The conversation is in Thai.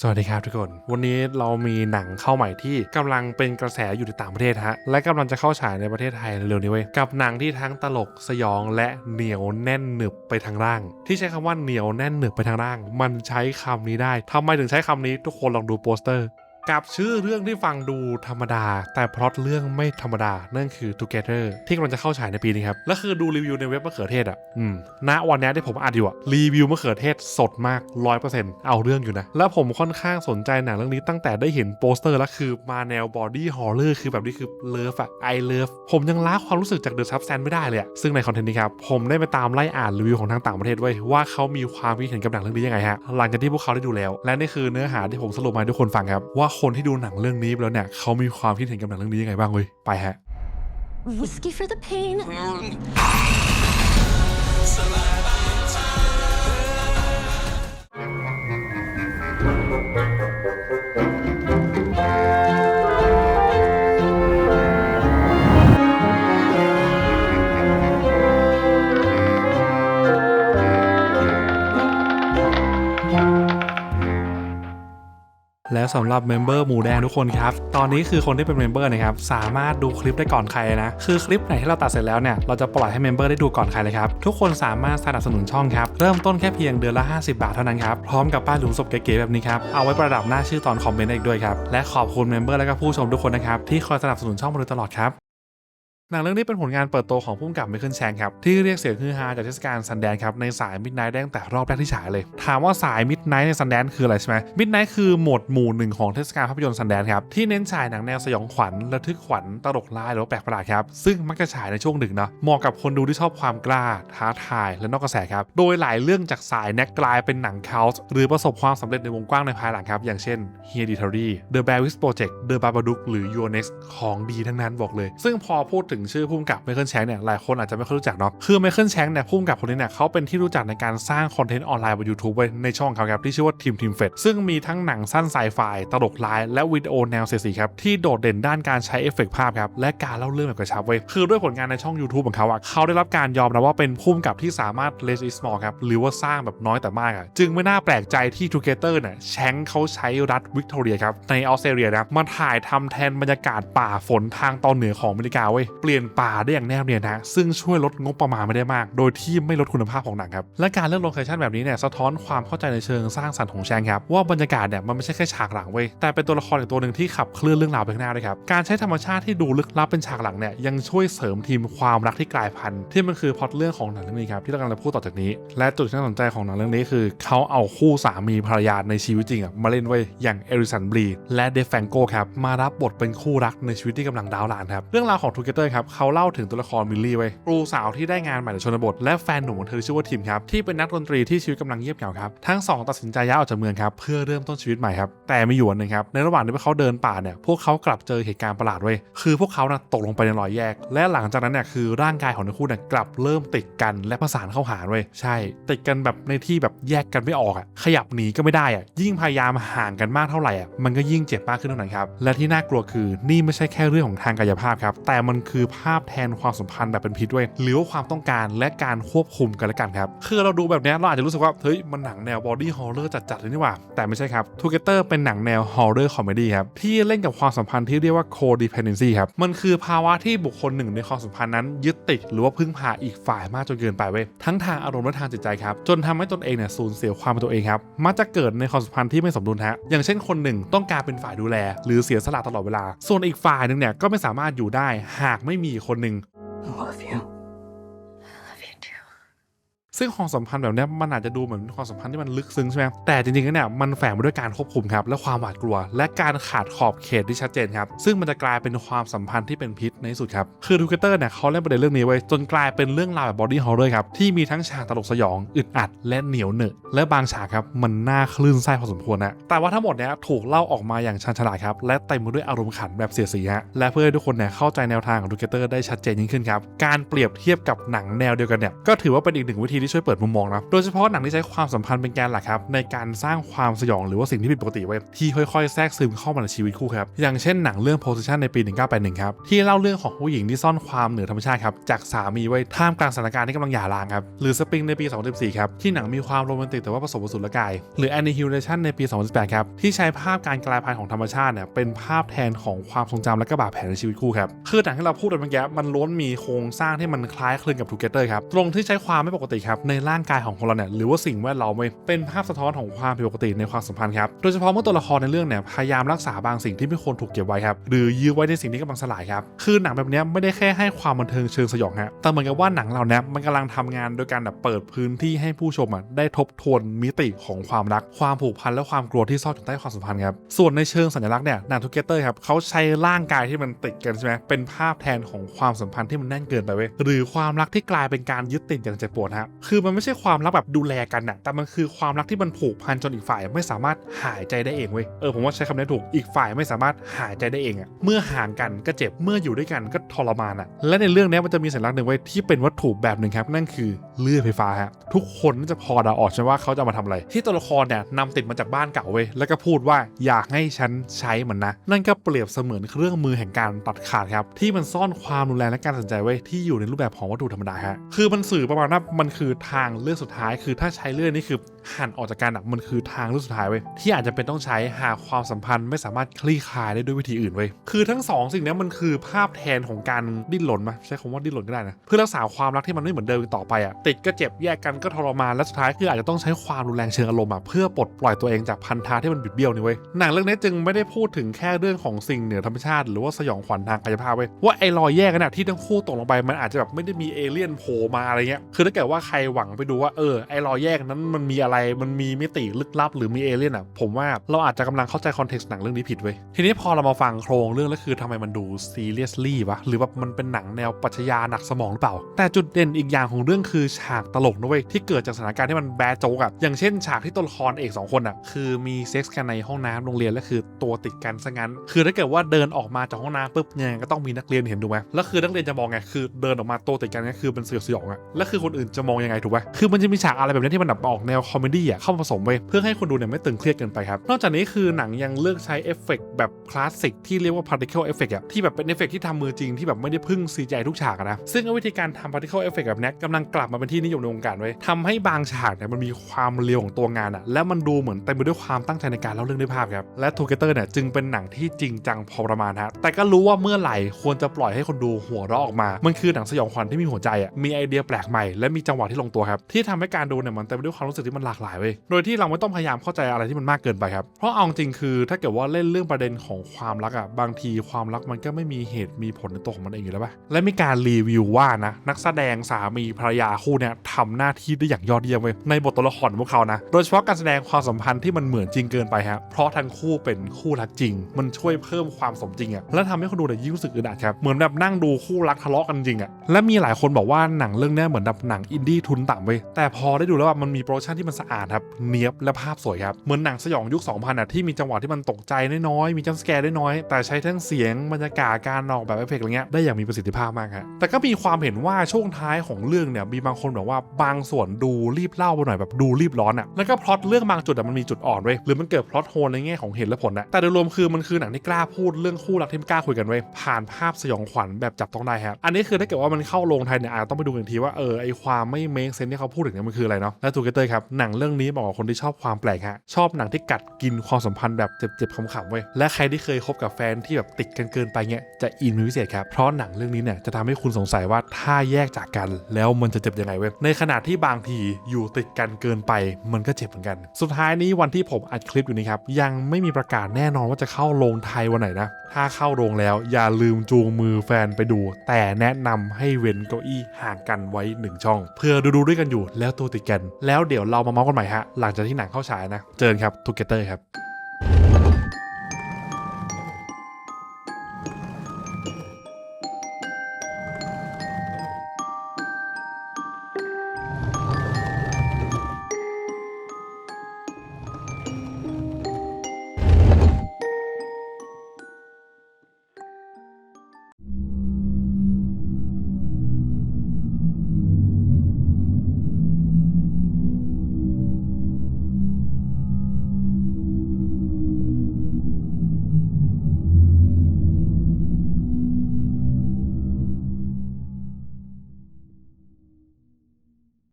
สวัสดีครับทุกคน วันนี้เรามีหนังเข้าใหม่ที่กำลังเป็นกระแสอยู่ในต่างประเทศฮะ และกำลังจะเข้าฉายในประเทศไทยเร็วๆนี้เว้ย กับหนังที่ทั้งตลกสยองและเหนียวแน่นหนึบไปทางร่าง ที่ใช้คำว่าเหนียวแน่นหนึบไปทางร่าง มันใช้คำนี้ได้ทำไมถึงใช้คำนี้ทุกคนลองดูโปสเตอร์ กับชื่อเรื่องที่ฟังดูธรรมดา แต่พล็อตเรื่องไม่ธรรมดา นั่นคือ Together ที่กำลังจะเข้าฉายในปีนี้ครับ และคือดูรีวิวในเว็บมะเขือเทศอะ อืม ณ วันนี้ที่ผมอ่านอยู่อะ รีวิวมะเขือเทศสดมาก 100%เอาเรื่องอยู่นะ แล้วผมค่อนข้างสนใจหนังเรื่องนี้ตั้งแต่ได้เห็นโปสเตอร์แล้วคือมาแนวบอดี้ฮอ r ์ o r คือแบบนี้คือเลิฟอะไอเลิฟผมยังล้าความรู้สึกจากเดอะซับแซนไม่ได้เลยอะซึ่งในคอนเทนต์นี้ครับผมได้ไปตามไล่อ่านรีวิวของทางต่างประเทศไว้ว่าเขามีความคิดเห็นกับหนังเรื่องนี้ยังไงฮะหลังจากที่พวกเขาได้ดูแล้ว และนี่คือเนื้อหาที่ผมสรุปมาให้ทุกคนฟังครับว่าคนที่ดูหนังเรื่องนี้ไปแล้วเนี่ยเขามีความคิดเห็นกับหนังเรื่องนี้ยังไงบ้างเว้ยไปฮะ Whiskey for the pain. แล้วสำหรับเมมเบอร์หมูแดงทุกคนครับ ตอนนี้คือคนที่เป็นเมมเบอร์นะครับ สามารถดูคลิปได้ก่อนใครนะ คือคลิปไหนที่เราตัดเสร็จแล้วเนี่ย เราจะปล่อยให้เมมเบอร์ได้ดูก่อนใครเลยครับ ทุกคนสามารถสนับสนุนช่องครับ เริ่มต้นแค่เพียงเดือนละ 50 บาทเท่านั้นครับ พร้อมกับป้ายหลุมศพเก๋ๆแบบนี้ครับ เอาไว้ประดับหน้าชื่อตอนคอมเมนต์อีกด้วยครับ และขอบคุณเมมเบอร์และก็ผู้ชมทุกคนนะครับที่คอยสนับสนุนช่องมาโดยตลอดครับ หนังเรื่องนี้เป็นผลงานเปิดตัวของผู้กำกับไมเคิลแชงครับที่เรียกเสียงฮือฮาจากเทศกาลซันแดนครับในสายมิดไนท์ได้ตั้งแต่รอบแรกที่ฉายเลย ถามว่าสายมิดไนท์ในซันแดนคืออะไรใช่ไหมมิดไนท์คือหมวดหมู่หนึ่งของเทศกาลภาพยนตร์ซันแดนครับที่เน้นฉายหนังแนวสยองขวัญระทึกขวัญตลกร้ายหรือว่าแปลกประหลาดครับซึ่งมักจะฉายในช่วงดึกเนาะเหมาะกับคนดูที่ชอบความกล้าท้าทายและนอกกระแสครับโดยหลายเรื่องจากสายแน็กกลายเป็นหนังคาส์หรือประสบความสำเร็จในวงกว้างในภายหลังครับ อย่างเช่น Hereditary The Blair Witch Project The Babadook หรือ Your Next ของดีทั้งนั้นบอกเลย ซึ่งพอพูดถึงชื่อผู้กำกับไมเคิลแชงเนี่ยหลายคนอาจจะไม่ค่อยรู้จักเนาะคือไมเคิลแชงเนี่ยผู้กำกับคนนี้เนี่ยเขาเป็นที่รู้จักในการสร้างคอนเทนต์ออนไลน์บน YouTube ไว้ในช่องเขาครับที่ชื่อว่าทีมทีมเฟดซึ่งมีทั้งหนังสั้นไซไฟตลกร้ายและวิดีโอแนวเสียสีครับที่โดดเด่นด้านการใช้เอฟเฟกต์ภาพครับและการเล่าเรื่องแบบกระชับเว้ยคือด้วยผลงานในช่อง YouTube ของเขาอะเขาได้รับการยอมรับว่าเป็นผู้กำกับที่สามารถ less is more ครับหรือว่าสร้างแบบน้อยแต่มากอะจึงไม่น่าแปลกใจที่ Together เนี่ยแชงเขาใช้รัฐวิกตอเรียครับในออสเตรเลียนะมาถ่ายทำแทนบรรยากาศป่าฝนทางตอนเหนือของอเมริกาเว้ยปลี่ยนป่าได้อย่างแนบเนียนนะซึ่งช่วยลดงบประมาณไม่ได้มาก โดยที่ไม่ลดคุณภาพของหนังครับและการเลือกโลเคชั่นแบบนี้เนี่ยสะท้อนความเข้าใจในเชิงสร้างสรรค์ของแชงครับว่าบรรยากาศเนี่ยมันไม่ใช่แค่ฉากหลังเว้ยแต่เป็นตัวละครอีกตัวหนึ่งที่ขับเคลื่อนเรื่องราวไปข้างหน้าด้วยครับการใช้ธรรมชาติที่ดูลึกลับเป็นฉากหลังเนี่ยยังช่วยเสริมทีมความรักที่กลายพันธุ์ที่มันคือพล็อตเรื่องของหนังเรื่องนี้ครับที่เรากำลังจะพูดต่อจากนี้ และจุดที่น่าสนใจของหนังเรื่องนี้คือเขาเอาคู่สามีภรรยาในชีวิตจริงอะมาเล่นไว้อย่างเอริสันบลีและเดฟแฟงโกครับมารับบทเป็นคู่รักในชีวิตที่กำลังดาวลานครับเรื่องราวของทูเกเตอร์ครับเขาเล่าถึงตัวละครมิลลี่ไว้ครูสาวที่ได้งานใหม่ในชนบท และแฟนหนุ่มของเธอชื่อว่าทิมครับที่เป็นนักดนตรีที่ชีวิตกำลังเงียบเหงาครับทั้งสองตัดสินใจย้ายออกจากเมืองครับเพื่อเริ่มต้นชีวิตใหม่ครับแต่มีอยู่วันนึงครับในระหว่างที่พวกเขาเดินป่าเนี่ยพวกเขากลับเจอเหตุการณ์ประหลาดเว้ยคือพวกเขานะตกลงไปในรอยแยก และหลังจากนั้นเนี่ยคือร่างกายของทั้งคู่เนี่ยกลับเริ่มติดกันและประสานเข้าหาเว้ยใช่ ติดกันแบบในที่แบบแยกกันไม่ออกอะขยับหนีก็ไม่ได้อะยิ่งพยายามห่างกันมากเท่าไหร่อะมันก็ยิ่งเจ็บมากขึ้นเท่านั้นครับและที่น่ากลัวคือนี่ไม่ใช่แค่เรื่องของทางกายภาพครับแต่มันคือภาพแทนความสัมพันธ์แบบเป็นพิษด้วยหรือว่าความต้องการและการควบคุมกันและกันครับ คือเราดูแบบนี้เราอาจจะรู้สึกว่า เฮ้ย มันหนังแนวบอดี้ฮอ r ์ o r จัดๆเลยนี่หว่า แต่ไม่ใช่ครับทูเกเตอร์เป็นหนังแนวฮอ r ์ o r คอมเมดี้ครับ ที่เล่นกับความสัมพันธ์ที่เรียกว่า codependency ครับ มันคือภาวะที่บุคคลหนึ่งในความสัมพันธ์นั้นยึดติดหรือว่าพึ่งพาอีกฝ่ายมากจนเกินไปเว้ยทั้งทางอารมณ์และทางจิตใจครับจนทำให้ตนเองเนี่ยสูญเสียความเป็นตัวเองครับมักจะเกิดในความสัมพันธ์ที่ไม่สมดุลฮะอย่างเช่นคนหนึ่งต้องการเป็นฝ่ายดูแล หรือเสียสละตลอดเวลา ส่วนอีกฝ่ายหนึ่งเนี่ยก็ไม่สามารถอยู่ได้หากไม่ไม่มีคนหนึ่ง ซึ่งความสัมพันธ์แบบนี้มันอาจจะดูเหมือนความสัมพันธ์ที่มันลึกซึ้งใช่ไหมแต่จริงๆแล้วเนี่ยมันแฝงมาด้วยการควบคุมครับและความหวาดกลัว และการขาดขอบเขตที่ชัดเจนครับซึ่งมันจะกลายเป็นความสัมพันธ์ที่เป็นพิษในที่สุดครับคือทูเกเตอร์เนี่ยเขาเล่นประเด็นเรื่องนี้ไว้จนกลายเป็นเรื่องราวแบบบอดี้ฮอ r ์ครับที่มีทั้งฉากตลกสยองอึดอัด และเหนียวเหนอะและบางฉากครับมันน่าคลื่นไส้พอสมควรนะแต่ว่าทั้งหมดเนี่ยถูกเล่าออกมาอย่างชันฉลาดครับและเต็มไปด้วยอารมณ์ขันแบบเสียสีฮะและเพื่อให้ทุกคนเนี่ยเข้าใจแนวทางของทูเกเตอร์ได้ชัดเจนยิ่งขึ้นครับการเปรียบเทียบกับหนังแนวเดียวกันเนี่ยก็ถือว่าเป็นอีกหนึ่งวิธีที่ช่วยเปิดมุมมองนะโดยเฉพาะหนังที่ใช้ความสัมพันธ์เป็นแกนหลักครับในการสร้างความสยองหรือว่าสิ่งที่ผิดปกติไว้ที่ค่อยๆ แทรกซึมเข้ามาในชีวิตคู่ครับอย่างเช่นหนังเรื่อง Position ในปี 1981 ครับที่เล่าเรื่องของผู้หญิงที่ซ่อนความเหนือธรรมชาติครับจากสามีไว้ท่ามกลางสถานการณ์ที่กำลังหย่าร้างครับหรือ Spring ในปี 2014 ครับที่หนังมีความโรแมนติกแต่ว่าผสมผสมละกาย หรือ Annihilation ในปี 2018 ครับที่ใช้ภาพการกลายพันธุ์ของธรรมชาติเนี่ยเป็นภาพแทนของความทรงจำและก็บาดแผลในชีวิตคู่ครับคือหนังที่เราพูดไปเมื่อกี้มันล้วนมีโครงสร้างที่มันคล้ายคลึงกับ Together ครับตรงที่ใช้ความไม่ปกติครับในร่างกายของคนเราเนี่ยหรือว่าสิ่งแวดล้อมไว้เป็นภาพสะท้อนของความผิดปกติในความสัมพันธ์ครับโดยเฉพาะเมื่อตัวละครในเรื่องเนี่ยพยายามรักษาบางสิ่งที่ไม่ควรถูกเก็บไว้ครับหรือยื้อไว้ในสิ่งที่กำลังสลายครับคือหนังแบบนี้ไม่ได้แค่ให้ความบันเทิงเชิงสยองฮะแต่เหมือนกับว่าหนังเราเนี้ยมันกำลังทำงานโดยการแบบเปิดพื้นที่ให้ผู้ชมอะได้ทบทวนมิติของความรัก ความผูกพันและความกลัวที่ซ่อนอยู่ใต้ความสัมพันธ์ครับส่วนในเชิงสัญลักษณ์เนี่ยหนังทูเกเตอร์ครับเขาใช้ร่างกายที่มันติดกันใช่ไหมเป็นภาพแทนของความสัมพันธ์ที่มันแน่นเกินไปเว้ยหรือความรักที่กลายเป็นการยึดติดอย่างเจ็บปวดฮะคือมันไม่ใช่ความรักแบบดูแลกันนะแต่มันคือความรักที่มันผูกพันจนอีกฝ่ายไม่สามารถหายใจได้เองเว้ย เออผมว่าใช้คำนี้ถูก อีกฝ่ายไม่สามารถหายใจได้เองอะเมื่อห่างกันก็เจ็บ เมื่ออยู่ด้วยกันก็ทรมานอะและในเรื่องนี้มันจะมีสัญลักษณ์หนึ่งไว้ที่เป็นวัตถุแบบหนึ่งครับ นั่นคือเลื่อยไฟฟ้าฮะ ทุกคนน่าจะพอเดาออกใช่ไหมว่าเขาจะมาทำอะไร ที่ตัวละครเนี่ยนำติดมาจากบ้านเก่าเว้ย แล้วก็พูดว่าอยากให้ฉันใช้มันนะ นั่นก็เปรียบเสมือนเครื่องมือแห่งการตัดขาดครับ ที่มันซ่อนความรุนแรงและการตัดสินใจไว้ที่อยู่ในรูปแบบของวัตถุธรรมดาฮะ คือมันสื่อประมาณว่ามันคือทางเลือกสุดท้าย คือถ้าใช้เลื่อยนี่คือหั่นออกจากกันอะมันคือทางเลือกสุดท้ายเว้ยที่อาจจะเป็นต้องใช้หากความสัมพันธ์ไม่สามารถคลี่คลายได้ด้วยวิธีอื่นเว้ยคือทั้งสองสิ่งนี้มันคือภาพแทนของการดิ้นรนปะใช้คำว่าดิ้นรนก็ได้นะเพื่อรักษาความรักที่มันไม่เหมือนเดิมต่อไปอะติดก็เจ็บแยกกันก็ทรมานและสุดท้ายคืออาจจะต้องใช้ความรุนแรงเชิงอารมณ์อะเพื่อปลดปล่อยตัวเองจากพันธะที่มันบิดเบี้ยวนี่เว้ยหนังเรื่องนี้จึงไม่ได้พูดถึงแค่เรื่องของสิ่งเหนือธรรมชาติหรือว่าสยองขวัญทางกายภาพเว้ยว่าไอ้รอยแยกกันน่ะที่ทั้งคู่ตกลงไปมันอาจจะแบบไม่ได้มีเอเลี่ยนโผล่มาอะไรเงี้ยคือถ้าเกิดว่าใครหวังไปดูว่าเออไอรอยแยกนั้นมันมีอะไรมันมีมิติลึกลับหรือมีเอเลี่ยนอะผมว่าเราอาจจะกำลังเข้าใจคอนเท็กซ์หนังเรื่องนี้ผิดเว้ยทีนี้พอเรามาฟังโครงเรื่องแล้วคือทำไมมันดูซีเรียสลี่วะหรือว่ามันเป็นหนังแนวปรัชญาหนักสมองหรือเปล่า แต่จุดเด่นอีกอย่างของเรื่องคือฉากตลกนะเว้ยที่เกิดจากสถานการณ์ที่มันแบดโจกอะอย่างเช่นฉากที่ตัวละครเอกสองคนอะคือมีเซ็กส์กันในห้องน้ำโรงเรียนและคือตัวติดกันซะงั้น คือถ้าเกิดว่าเดินออกมาจากห้องน้ำปุ๊บยังไงก็ต้องมีนักเรียนเห็นถูไหมแล้วคือนักเรียนจะมองไงคือเดินออกมาตัวติดกันนี่คือเป็นเสือสยองอะแล้วคือคนอื่นจะมองยังไงถูกไหมคือมันจะมีฉากอะไรแบบนี้ที่มันแบบออกแนวคอมเมดี้อะเข้ามาผสมไว้เพื่อให้คนดูเนี่ยไม่ตึงเครียดเกินไปครับ นอกจากนี้คือหนังยังเลือกใช้เอฟเฟกต์แบบคลาสสิกที่เรียกว่า particle effect อะที่แบบเป็นเอฟเฟกต์ที่ทำมือจริงที่แบบไม่ได้พึ่ง CGI ทุกฉากนะซึ่งวิธีการทำ particle effect แบบเนี้กำลังกลับมาเป็นที่นิยมในวงการไว้ทำให้บางฉากเนี่ยมันมีความเรียวของตัวงานอะและมันดูเหมือนเต็มไปด้วยความตั้งใจในการเล่าเรื่องด้วยภาพครับและ Together เนี่ยจึงเป็นหนังที่จริงจังพอประมาณฮะแต่ก็รู้ว่าเมื่อไหร่ควรจะปล่อยให้คนดูหัวเราะออกมา มันคือหนังสยองขวัญที่มีหัวใจอะมีไอเดียแปลกใหม่และมีจังหวะที่ลงตัวครับที่ทำให้การดูเนี่ยมันเต็มไปด้วยความรู้สึกที่มันหลากหลายเว้ยโดยที่เราไม่ต้องพยายามเข้าใจอะไรที่มันมากเกินไปครับเพราะเอาจริงคือถ้าเกิดว่าเล่นเรื่องประเด็นของความรักอะบางทีความรักมันก็ไม่มีเหตุมีผลในตัวของมันเองอยู่แล้วป่ะและมีการรีวิวว่านะนักแสดงสามีภรรยาคู่เนี่ยทำหน้าที่ได้อย่างยอดเยี่ยมเว้ยในบทตัวละครของพวกเขานะโดยเฉพาะการแสดงความสัมพันธ์ที่มันเหมือนจริงเกินไปฮะเพราะทั้งคู่เป็นคู่รักจริง มันช่วยเพิ่มความสมจริงอะและทำให้คนดูเนี่ยยิ่งรู้สึกอึดอัดครับเหมือนแบบนั่งดูคู่รักทะเลาะกันจริงอะและมีหลายคนบอกว่าหนังเรื่องนี้เหมือนแบบหนังอินดี้ทุนต่ำเว้ยแต่พอได้ดูแล้วว่ามันมีโปรดักชั่นที่มันสะอาดครับเนียบและภาพสวยครับเหมือนหนังสยองยุค 2000อะที่มีจังหวะที่มันตกใจน้อยๆมีจัมป์สแกร์น้อยๆแต่ใช้ทั้งเสียงบรรยากาศการออกแบบเอฟเฟกต์อะไรเงี้ยได้อย่างมีประสิทธิภาพมากฮะแต่ก็มีความเห็นว่าช่วงท้ายของเรื่องเนี่ยมีบางคนบอกว่าบางส่วนดูรีบเล่าไปหน่อยแบบดูรีบร้อนอะแล้วก็พล็อตเรื่องบางจุดอะมันมีจุดอ่อนเว้ยหรือมันเกิดพล็อตโฮลในแง่ของเหตุและผลอะแต่โดยรวมคือมันคือหนังที่กล้าพูดเรื่องคู่รักที่ไม่กล้าคุยกันเว้ยผ่านภาพสยองขวัญแบบจับต้องได้ครับอันนี้คือถ้าเกิดว่ามันเข้าโรงไทยเนี่ยอาจต้องไปดูกันอีกทีว่าเออไอความไม่เมคเซนที่เขาพูดถึงเนี่ยมันคืออะไรเนาะและทูเกเตอร์ครับหนังเรื่องนี้บอกกับคนที่ชอบความแปลกฮะชอบหนังที่กัดกินความสัมพันธ์แบบเจ็บๆขำๆเว้ยและใครที่เคยคบกับแฟนที่แบบติดกันเกินไปเงี้ยจะอินเป็นพิเศษครับเพราะหนังเรื่องนี้เนี่ยจะทำให้คุณสงสัยว่าถ้าแยกจากกัน แล้วมันจะเจ็บยังไงเว้ยในขณะที่บางทีอยู่ติดกันเกินไป มันก็เจ็บเหมือนกัน สุดท้ายนี้วันที่ผมอัดคลิปอยู่นี้ครับยังไม่มีประกาศแน่นอนว่าจะเข้าโรงไทยวันไหนนะถ้าเข้าโรงแล้วอย่าลืมจูงมือแฟนไปดู แต่แนะนำให้เว้นเก้าอี้ห่างกันไว้หนึ่งช่อง เพื่อดูดูด้วยกันอยู่แล้วตัวติดกัน แล้วเดี๋ยวเรามาเมาส์กันใหม่ฮะ หลังจากที่หนังเข้าฉายนะ เจอนครับทูเกเตอร์ครับ